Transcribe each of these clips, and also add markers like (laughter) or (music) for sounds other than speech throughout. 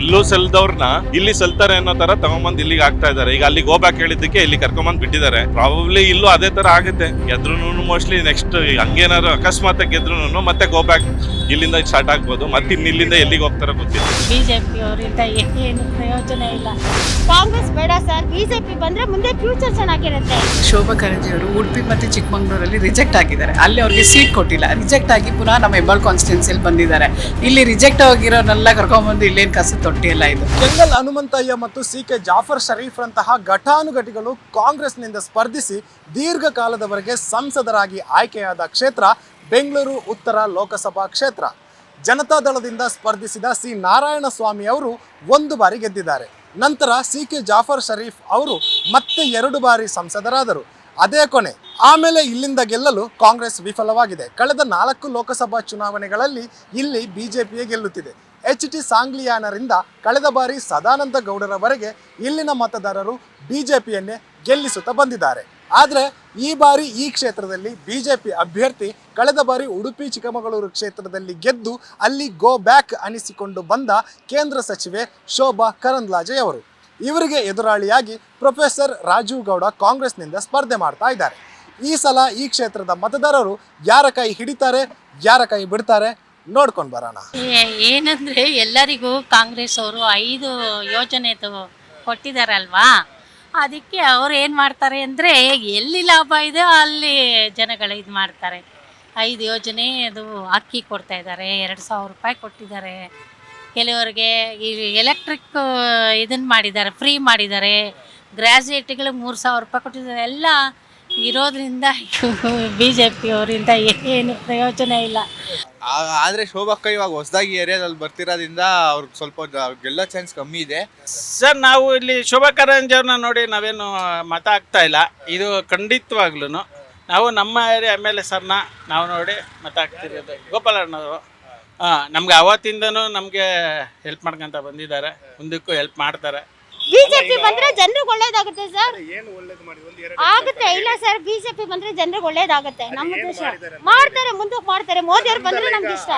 ಎಲ್ಲೂ ಸಲ್ದವ್ರನ್ನ ಇಲ್ಲಿ ಸಲ್ತಾರೆ ಅನ್ನೋ ತರ ತಗೊಂಬಂದ್ ಇಲ್ಲಿಗೆ ಆಗ್ತಾ ಇದಾರೆ ಈಗ ಅಲ್ಲಿ ಗೋ ಬ್ಯಾಕ್ ಹೇಳಿದ್ದಕ್ಕೆ ಇಲ್ಲಿ ಕರ್ಕೊಂಬಂದ್ ಬಿಟ್ಟಿದ್ದಾರೆ. ಪ್ರಾಬಬ್ಲಿ ಇಲ್ಲೂ ಅದೇ ತರ ಆಗುತ್ತೆ. ಎದ್ರು ಮೋಸ್ಟ್ಲಿ ನೆಕ್ಸ್ಟ್ ಹಂಗೇನಾದ್ರು ಅಕಸ್ಮಾತ್ ಗೆದ್ರು ಮತ್ತೆ ಗೋ ಬ್ಯಾಕ್ ಇಲ್ಲಿಂದ ಸ್ಟಾರ್ಟ್ ಆಗ್ಬೋದು. ಮತ್ತೆ ಇಲ್ಲಿಂದ ಎಲ್ಲಿಗೆ ಹೋಗ್ತಾರೋ ಗೊತ್ತಿಲ್ಲ. ಬಿಜೆಪಿ ಅವರಿಂದ ಏನು ಪ್ರಯೋಜನ ಇಲ್ಲ. ಕಾಂಗ್ರೆಸ್ ಬೇಡ ಸರ್ ಬಿಜೆಪಿ ಬಂದ್ರೆ ಮುಂದೆ ಫ್ಯೂಚರ್ ಚೆನ್ನಾಗಿರುತ್ತೆ. ಶೋಭಾ ಕರಂಜಿ ಅವರು ಉಡುಪಿ ಮತ್ತು ಚಿಕ್ಕಮಂಗ್ಳೂರಲ್ಲಿ ರಿಜೆಕ್ಟ್ ಆಗಿದ್ದಾರೆ. ಅಲ್ಲಿ ಅವ್ರಿಗೆ ಸೀಟ್ ಕೊಟ್ಟಿಲ್ಲ. ರಿಜೆಕ್ಟ್ ಆಗಿ ಪುನಃ ನಮ್ಮ ಹೆಬ್ಬಾಳ್ ಕಾನ್ಸ್ಟಿಟ್ಯೂನ್ಸಿಯಲ್ಲಿ ಬಂದಿದ್ದಾರೆ. ಇಲ್ಲಿ ರಿಜೆಕ್ಟ್ ಆಗಿರೋನೆಲ್ಲ ಕರ್ಕೊಂಡ್ಬಂದು ಇಲ್ಲೇನು ಕಸ ತೊಟ್ಟಿ ಎಲ್ಲ ಇದು. ಕೆಂಗಲ್ ಹನುಮಂತಯ್ಯ ಮತ್ತು ಸಿ ಕೆ ಜಾಫರ್ ಶರೀಫ್ರಂತಹ ಘಟಾನುಘಟಿಗಳು ಕಾಂಗ್ರೆಸ್ನಿಂದ ಸ್ಪರ್ಧಿಸಿ ದೀರ್ಘಕಾಲದವರೆಗೆ ಸಂಸದರಾಗಿ ಆಯ್ಕೆಯಾದ ಕ್ಷೇತ್ರ ಬೆಂಗಳೂರು ಉತ್ತರ ಲೋಕಸಭಾ ಕ್ಷೇತ್ರ. ಜನತಾದಳದಿಂದ ಸ್ಪರ್ಧಿಸಿದ ಸಿ. ನಾರಾಯಣ ಸ್ವಾಮಿ ಅವರು ಒಂದು ಬಾರಿ ಗೆದ್ದಿದ್ದಾರೆ. ನಂತರ ಸಿ. ಕೆ. ಜಾಫರ್ ಶರೀಫ್ ಅವರು ಮತ್ತೆ ಎರಡು ಬಾರಿ ಸಂಸದರಾದರು. ಅದೇ ಕೊನೆ. ಆಮೇಲೆ ಇಲ್ಲಿಂದ ಗೆಲ್ಲಲು ಕಾಂಗ್ರೆಸ್ ವಿಫಲವಾಗಿದೆ. ಕಳೆದ ನಾಲ್ಕು ಲೋಕಸಭಾ ಚುನಾವಣೆಗಳಲ್ಲಿ ಇಲ್ಲಿ ಬಿಜೆಪಿಯೇ ಗೆಲ್ಲುತ್ತಿದೆ. ಎಚ್. ಟಿ. ಸಾಂಗ್ಲಿಯಾನರಿಂದ ಕಳೆದ ಬಾರಿ ಸದಾನಂದ ಗೌಡರವರೆಗೆ ಇಲ್ಲಿನ ಮತದಾರರು ಬಿಜೆಪಿಯನ್ನೇ ಗೆಲ್ಲಿಸುತ್ತಾ ಬಂದಿದ್ದಾರೆ. ಆದರೆ ಈ ಬಾರಿ ಈ ಕ್ಷೇತ್ರದಲ್ಲಿ ಬಿ ಜೆ ಪಿ ಅಭ್ಯರ್ಥಿ, ಕಳೆದ ಬಾರಿ ಉಡುಪಿ, ಚಿಕ್ಕಮಗಳೂರು ಕ್ಷೇತ್ರದಲ್ಲಿ ಗೆದ್ದು ಅಲ್ಲಿ ಗೋ ಬ್ಯಾಕ್ ಅನಿಸಿಕೊಂಡು ಬಂದ ಕೇಂದ್ರ ಸಚಿವೆ ಶೋಭಾ ಕರಂದ್ಲಾಜೆ ಅವರು. ಇವರಿಗೆ ಎದುರಾಳಿಯಾಗಿ ಪ್ರೊಫೆಸರ್ ರಾಜೀವ್ ಗೌಡ ಕಾಂಗ್ರೆಸ್ನಿಂದ ಸ್ಪರ್ಧೆ ಮಾಡ್ತಾ ಇದ್ದಾರೆ. ಈ ಸಲ ಈ ಕ್ಷೇತ್ರದ ಮತದಾರರು ಯಾರ ಕೈ ಹಿಡಿತಾರೆ, ಯಾರ ಕೈ ಬಿಡ್ತಾರೆ ನೋಡ್ಕೊಂಡು ಬರೋಣ. ಏನಂದ್ರೆ ಎಲ್ಲರಿಗೂ ಕಾಂಗ್ರೆಸ್ ಅವರು ಐದು ಯೋಜನೆ ಕೊಟ್ಟಿದಾರಲ್ವಾ ಅದಕ್ಕೆ ಅವ್ರು ಏನು ಮಾಡ್ತಾರೆ ಅಂದರೆ, ಎಲ್ಲಿ ಲಾಭ ಇದೆ ಅಲ್ಲಿ ಜನಗಳು ಇದು ಮಾಡ್ತಾರೆ. ಐದು ಯೋಜನೆ ಅದು ಅಕ್ಕಿ ಕೊಡ್ತಾ ಇದ್ದಾರೆ ಎರಡು ಸಾವಿರ ರೂಪಾಯಿ ಕೊಟ್ಟಿದ್ದಾರೆ ಕೆಲವರಿಗೆ ಈ ಎಲೆಕ್ಟ್ರಿಕ್ ಇದನ್ನು ಮಾಡಿದ್ದಾರೆ ಫ್ರೀ ಮಾಡಿದ್ದಾರೆ. ಗ್ರ್ಯಾಜುಯೇಟ್ಗಳಿಗೆ ಮೂರು ಸಾವಿರ ರೂಪಾಯಿ ಕೊಟ್ಟಿದ್ದಾರೆ. ಎಲ್ಲ ಇರೋದ್ರಿಂದ (laughs) ಬಿ ಜೆ ಪಿಯವರಿಂದ ಏನು ಪ್ರಯೋಜನ ಇಲ್ಲ. ಆದ್ರೆ ಶೋಭಕ್ಕ ಇವಾಗ ಹೊಸದಾಗಿ ಏರಿಯಾದಲ್ಲಿ ಬರ್ತಿರೋದ್ರಿಂದ ಅವ್ರಿಗೆ ಸ್ವಲ್ಪ ಗೆಲ್ಲ ಚಾನ್ಸ್ ಕಮ್ಮಿ ಇದೆ. ಸರ್, ನಾವು ಇಲ್ಲಿ ಶೋಭಾ ಕರಂಜವ್ರನ್ನ ನೋಡಿ ನಾವೇನು ಮತ ಹಾಕ್ತಾ ಇಲ್ಲ. ಇದು ಖಂಡಿತವಾಗ್ಲೂ ನಾವು ನಮ್ಮ ಏರಿಯಾ ಎಂ ಎಲ್ ಎ ಸರ್ನ ನಾವು ನೋಡಿ ಮತ ಹಾಕ್ತಿರೋದು. ಗೋಪಾಲಣ್ಣವರು ಹಾಂ, ನಮ್ಗೆ ಅವತ್ತಿಂದನೂ ನಮಗೆ ಹೆಲ್ಪ್ ಮಾಡ್ಕೊಂತ ಬಂದಿದ್ದಾರೆ. ಮುಂದಕ್ಕೂ ಹೆಲ್ಪ್ ಮಾಡ್ತಾರೆ. ಬಿಜೆಪಿ ಬಂದ್ರೆ ಜನರಿಗೆ ಒಳ್ಳೇದಾಗುತ್ತೆ ಸರ್. ಆಗುತ್ತೆ ಇಲ್ಲ ಸರ್ ಬಿಜೆಪಿ ಬಂದ್ರೆ ಜನರಿಗೆ ಒಳ್ಳೇದಾಗುತ್ತೆ. ನಮ್ಮ ದೇಶ. ಮಾಡ್ತಾರೆ ಮುಂದಕ್ಕೆ ಮಾಡ್ತಾರೆ. ಮೋದಿ ಅವ್ರು ಬಂದ್ರೆ ನಮ್ಗೆ ಇಷ್ಟ.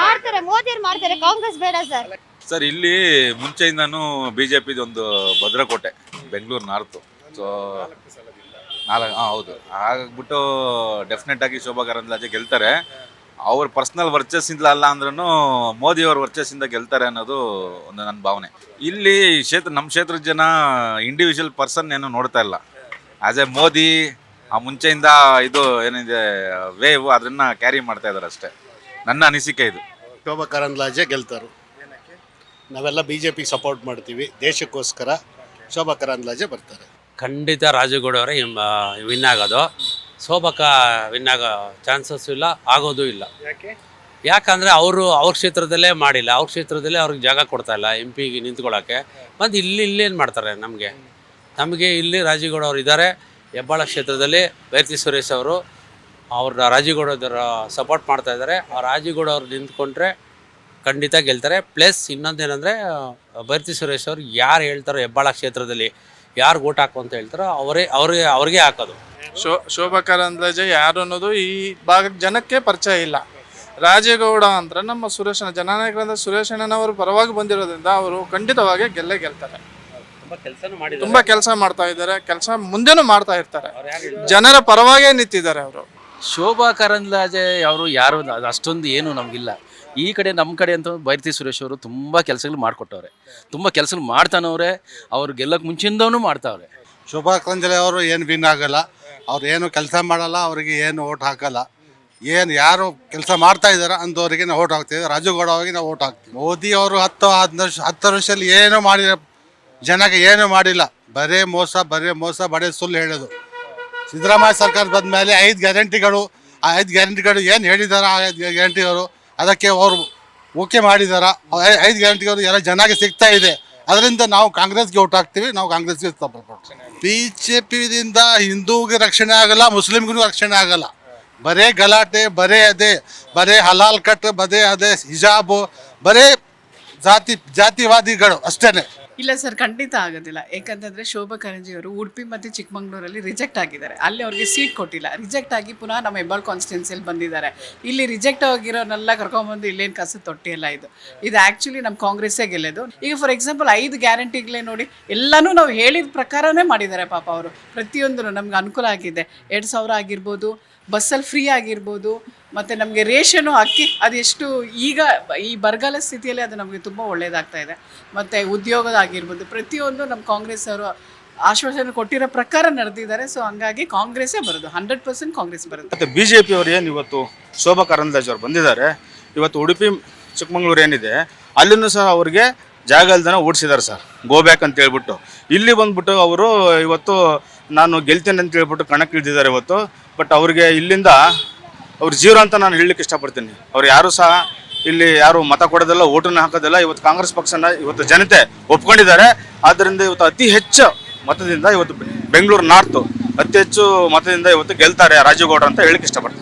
ಮಾಡ್ತಾರೆ ಮೋದಿ ಅವ್ರು ಮಾಡ್ತಾರೆ. ಕಾಂಗ್ರೆಸ್ ಬೇಡ ಸರ್. ಸರ್ ಇಲ್ಲಿ ಮುಂಚೆಯಿಂದನೂ ಬಿ ಜೆ ಪಿದು ಒಂದು ಭದ್ರಕೋಟೆ ಬೆಂಗಳೂರು ನಾರ್ತು. ಸೊ ನಾಲ್ಕು ಹಾಂ ಹೌದು. ಹಾಗಾಗ್ಬಿಟ್ಟು ಡೆಫಿನೆಟ್ ಆಗಿ ಶೋಭಾ ಕರಂದ್ಲಾಜೆ ಗೆಲ್ತಾರೆ. ಅವ್ರ ಪರ್ಸ್ನಲ್ ವರ್ಚಸ್ಸಿಂದ ಅಲ್ಲ ಅಂದ್ರೂ ಮೋದಿ ಅವ್ರ ವರ್ಚಸ್ಸಿಂದ ಗೆಲ್ತಾರೆ ಅನ್ನೋದು ಒಂದು ನನ್ನ ಭಾವನೆ. ಇಲ್ಲಿ ಕ್ಷೇತ್ರ ನಮ್ಮ ಕ್ಷೇತ್ರದ ಜನ ಇಂಡಿವಿಜುವಲ್ ಪರ್ಸನ್ ಏನು ನೋಡ್ತಾ ಇಲ್ಲ. ಆಸ್ ಎ ಮೋದಿ ಆ ಮುಂಚೆಯಿಂದ ಇದು ಏನಿದೆ ವೇವ್ ಅದನ್ನ ಕ್ಯಾರಿ ಮಾಡ್ತಾ ಇದ್ದಾರೆ ಅಷ್ಟೇ. ನನ್ನ ಅನಿಸಿಕೆ ಇದು. ಶೋಭಾ ಕರಂದ್ಲಾಜೆ ಗೆಲ್ತಾರೆ. ನಾವೆಲ್ಲ ಬಿ ಜೆ ಪಿಗೆ ಸಪೋರ್ಟ್ ಮಾಡ್ತೀವಿ. ದೇಶಕ್ಕೋಸ್ಕರ ಶೋಭಾ ಕರಂದ್ಲಾಜೆ ಬರ್ತಾರೆ. ಖಂಡಿತ ರಾಜುಗೌಡ ಅವರೇ ವಿನ್ ಆಗೋದು. ಶೋಭಕ ವಿನ್ ಆಗೋ ಚಾನ್ಸಸ್ ಇಲ್ಲ ಆಗೋದು ಇಲ್ಲ. ಯಾಕಂದರೆ ಅವರು ಅವ್ರ ಕ್ಷೇತ್ರದಲ್ಲೇ ಮಾಡಿಲ್ಲ ಅವ್ರ ಕ್ಷೇತ್ರದಲ್ಲೇ ಅವ್ರಿಗೆ ಜಾಗ ಕೊಡ್ತಾ ಇಲ್ಲ ಎಂ ಪಿಗೆ ನಿಂತ್ಕೊಳ್ಳೋಕ್ಕೆ ಮತ್ತು ಇಲ್ಲಿ ಇಲ್ಲೇನು ಮಾಡ್ತಾರೆ ನಮಗೆ? ನಮಗೆ ಇಲ್ಲಿ ರಾಜೀಗೌಡ ಅವರು ಇದ್ದಾರೆ ಹೆಬ್ಬಾಳ ಕ್ಷೇತ್ರದಲ್ಲಿ ಬೈರ್ತಿ ಸುರೇಶ್ ಅವರು ಅವ್ರ ರಾಜೀಗೌಡ ಸಪೋರ್ಟ್ ಮಾಡ್ತಾ ಇದ್ದಾರೆ ಆ ರಾಜೀಗೌಡ ಅವ್ರು ನಿಂತ್ಕೊಂಡ್ರೆ ಖಂಡಿತ ಗೆಲ್ತಾರೆ. ಪ್ಲಸ್ ಇನ್ನೊಂದೇನೆಂದರೆ ಬೈರ್ತಿ ಸುರೇಶ್ ಅವ್ರು ಯಾರು ಹೇಳ್ತಾರೋ ಹೆಬ್ಬಾಳ ಕ್ಷೇತ್ರದಲ್ಲಿ ಯಾರು ಓಟ್ ಹಾಕು ಅಂತ ಹೇಳ್ತಾರೋ ಅವರೇ ಅವ್ರಿಗೆ ಅವ್ರಿಗೆ ಹಾಕೋದು. ಶೋ ಶೋಭಾ ಕಾರಂದ್ಲಾಜೆ ಯಾರು ಅನ್ನೋದು ಈ ಭಾಗದ ಜನಕ್ಕೆ ಪರಿಚಯ ಇಲ್ಲ. ರಾಜೇಗೌಡ ಅಂದ್ರೆ ನಮ್ಮ ಸುರೇಶನ ಜನನಾಯಕರಾದ ಸುರೇಶಣ್ಣನವರು ಪರವಾಗಿ ಬಂದಿರೋದ್ರಿಂದ ಅವರು ಖಂಡಿತವಾಗಿ ಗೆಲ್ಲೇ ಗೆಲ್ತಾರೆ. ತುಂಬ ಕೆಲಸನೂ ಮಾಡಿ ತುಂಬಾ ಕೆಲಸ ಮಾಡ್ತಾ ಇದ್ದಾರೆ ಕೆಲಸ ಮುಂದೆನೂ ಮಾಡ್ತಾ ಇರ್ತಾರೆ. ಜನರ ಪರವಾಗೇ ನಿಂತಿದ್ದಾರೆ ಅವರು. ಶೋಭಾ ಕರಂದ್ಲಾಜೆ ಅವರು ಯಾರು ಅದು ಅಷ್ಟೊಂದು ಏನು ನಮಗಿಲ್ಲ. ಈ ಕಡೆ ನಮ್ಮ ಕಡೆ ಅಂತ ಬೈರತಿ ಸುರೇಶ್ ಅವರು ತುಂಬ ಕೆಲಸಗಳು ಮಾಡಿಕೊಟ್ಟವ್ರೆ. ತುಂಬ ಕೆಲಸಗಳು ಮಾಡ್ತಾನವ್ರೆ ಅವ್ರು ಗೆಲ್ಲಕ್ಕೆ ಮುಂಚಿಂದವೂ ಮಾಡ್ತಾವ್ರೆ. ಶೋಭಾ ಕರಂದ್ಲಾಜೆ ಅವರು ಏನು ವಿನ್ ಆಗಲ್ಲ. ಅವ್ರು ಏನು ಕೆಲಸ ಮಾಡಲ್ಲ, ಅವರಿಗೆ ಏನು ಓಟ್ ಹಾಕಲ್ಲ. ಏನು ಯಾರು ಕೆಲಸ ಮಾಡ್ತಾ ಇದ್ದಾರೆ ಅಂದವರಿಗೆ ನಾವು ಓಟ್ ಹಾಕ್ತೀವಿ. ರಾಜುಗೌಡ ಅವರಿಗೆ ನಾವು ಓಟ್ ಹಾಕ್ತೀವಿ. ಮೋದಿ ಅವರು ಹತ್ತು, ಹದಿನೈದು ವರ್ಷ, ಹತ್ತು ವರ್ಷದಲ್ಲಿ ಏನು ಮಾಡಿರ ಜನಕ್ಕೆ ಏನು ಮಾಡಿಲ್ಲ. ಬರೇ ಮೋಸ ಬರೇ ಮೋಸ ಬಡೇ ಸುಳ್ಳು ಹೇಳೋದು. ಸಿದ್ದರಾಮಯ್ಯ ಸರ್ಕಾರ ಬಂದ ಮೇಲೆ ಐದು ಗ್ಯಾರಂಟಿಗಳು, ಆ ಐದು ಗ್ಯಾರಂಟಿಗಳು ಏನು ಹೇಳಿದಾರ ಆ ಐದು ಗ್ಯಾರಂಟಿಯವರು ಅದಕ್ಕೆ ಅವರು ಓಕೆ ಮಾಡಿದಾರ. ಐದು ಗ್ಯಾರಂಟಿಗಳು ಎಲ್ಲ ಜನಕ್ಕೆ ಸಿಗ್ತಾ ಇದೆ. ಅದರಿಂದ ನಾವು ಕಾಂಗ್ರೆಸ್ಗೆ ಓಟ್ ಹಾಕ್ತೀವಿ, ನಾವು ಕಾಂಗ್ರೆಸ್ಗೆ ಬಿ ಜೆ ಪಿದಿಂದ ಹಿಂದೂಗೆ ರಕ್ಷಣೆ ಆಗಲ್ಲ, ಮುಸ್ಲಿಮ್ಗೂ ರಕ್ಷಣೆ ಆಗಲ್ಲ. ಬರೇ ಗಲಾಟೆ, ಬರೇ ಅದೇ, ಬರೇ ಹಲಾಲ್ ಕಟ್ ಬದೇ ಅದೇ ಹಿಜಾಬು, ಬರೇ ಜಾತಿ, ಜಾತಿವಾದಿಗಳು ಅಷ್ಟೇ ಇಲ್ಲ ಸರ್, ಖಂಡಿತ ಆಗೋದಿಲ್ಲ. ಯಾಕಂತಂದರೆ ಶೋಭಾ ಕರಂಜಿ ಅವರು ಉಡುಪಿ ಮತ್ತು ಚಿಕ್ಕಮಂಗ್ಳೂರಲ್ಲಿ ರಿಜೆಕ್ಟ್ ಆಗಿದ್ದಾರೆ. ಅಲ್ಲಿ ಅವ್ರಿಗೆ ಸೀಟ್ ಕೊಟ್ಟಿಲ್ಲ. ರಿಜೆಕ್ಟ್ ಆಗಿ ಪುನಃ ನಮ್ಮ ಹೆಬ್ಬಾಳ್ ಕಾನ್ಸ್ಟಿಟ್ಯೂನ್ಸಿಯಲ್ಲಿ ಬಂದಿದ್ದಾರೆ. ಇಲ್ಲಿ ರಿಜೆಕ್ಟ್ ಆಗಿರೋನೆಲ್ಲ ಕರ್ಕೊಂಬಂದು ಇಲ್ಲೇನು ಕಸದ ತೊಟ್ಟಿ ಎಲ್ಲ ಇದು. ಇದು ಆ್ಯಕ್ಚುಲಿ ನಮ್ಮ ಕಾಂಗ್ರೆಸ್ಸೇ ಗೆಲ್ಲೋದು. ಈಗ ಫಾರ್ ಎಕ್ಸಾಂಪಲ್ ಐದು ಗ್ಯಾರಂಟಿಗಳೇ ನೋಡಿ, ಎಲ್ಲನೂ ನಾವು ಹೇಳಿದ ಪ್ರಕಾರನೇ ಮಾಡಿದ್ದಾರೆ ಪಾಪ ಅವರು. ಪ್ರತಿಯೊಂದೂ ನಮ್ಗೆ ಅನುಕೂಲ ಆಗಿದೆ. ಎರಡು ಸಾವಿರ ಆಗಿರ್ಬೋದು, ಬಸ್ಸಲ್ಲಿ ಫ್ರೀ ಆಗಿರ್ಬೋದು ಮತ್ತು ನಮಗೆ ರೇಷನು ಅಕ್ಕಿ ಅದೆಷ್ಟು ಈಗ ಈ ಬರಗಾಲ ಸ್ಥಿತಿಯಲ್ಲಿ ಅದು ನಮಗೆ ತುಂಬ ಒಳ್ಳೆಯದಾಗ್ತಾ ಇದೆ. ಮತ್ತು ಉದ್ಯೋಗದಾಗಿರ್ಬೋದು ಪ್ರತಿಯೊಂದು ನಮ್ಮ ಕಾಂಗ್ರೆಸ್ ಅವರು ಆಶ್ವಾಸನೆ ಕೊಟ್ಟಿರೋ ಪ್ರಕಾರ ನಡೆದಿದ್ದಾರೆ. ಸೊ ಹಂಗಾಗಿ ಕಾಂಗ್ರೆಸ್ಸೇ ಬರೋದು, ಹಂಡ್ರೆಡ್ ಪರ್ಸೆಂಟ್ ಕಾಂಗ್ರೆಸ್ ಬರುತ್ತೆ. ಮತ್ತು ಬಿ ಜೆ ಪಿಯವರು ಏನು ಇವತ್ತು ಶೋಭಾ ಕರಂದ್ಲಾಜೆ ಅವ್ರು ಬಂದಿದ್ದಾರೆ, ಇವತ್ತು ಉಡುಪಿ, ಚಿಕ್ಕಮಂಗ್ಳೂರು ಏನಿದೆ, ಅಲ್ಲಿನೂ ಸಹ ಅವ್ರಿಗೆ ಜಾಗ ಇಲ್ದನ ಓಡಿಸಿದ್ದಾರೆ ಸರ್ ಗೋ ಬ್ಯಾಕ್ ಅಂತ ಹೇಳ್ಬಿಟ್ಟು. ಇಲ್ಲಿ ಬಂದ್ಬಿಟ್ಟು ಅವರು ಇವತ್ತು ನಾನು ಗೆಲ್ತೇನೆ ಅಂತ ಹೇಳ್ಬಿಟ್ಟು ಕಣಕ್ಕೆ ಇಳಿದಿದ್ದಾರೆ ಇವತ್ತು ಬಟ್ ಅವ್ರಿಗೆ ಇಲ್ಲಿಂದ ಅವ್ರು ಜೀರೋ ಅಂತ ನಾನು ಹೇಳಲಿಕ್ಕೆ ಇಷ್ಟಪಡ್ತೀನಿ. ಅವ್ರು ಯಾರು ಸಹ ಇಲ್ಲಿ ಯಾರು ಮತ ಕೊಡೋದಿಲ್ಲ, ಓಟನ್ನು ಹಾಕೋದಿಲ್ಲ ಇವತ್ತು ಕಾಂಗ್ರೆಸ್ ಪಕ್ಷನ ಇವತ್ತು ಜನತೆ ಒಪ್ಕೊಂಡಿದ್ದಾರೆ. ಆದ್ದರಿಂದ ಇವತ್ತು ಅತಿ ಹೆಚ್ಚು ಮತದಿಂದ ಇವತ್ತು ಬೆಂಗಳೂರು ನಾರ್ತು, ಅತಿ ಹೆಚ್ಚು ಮತದಿಂದ ಇವತ್ತು ಗೆಲ್ತಾರೆ ರಾಜೀವ್ ಗೌಡ ಅಂತ ಹೇಳಕ್ಕೆ ಇಷ್ಟಪಡ್ತೀನಿ.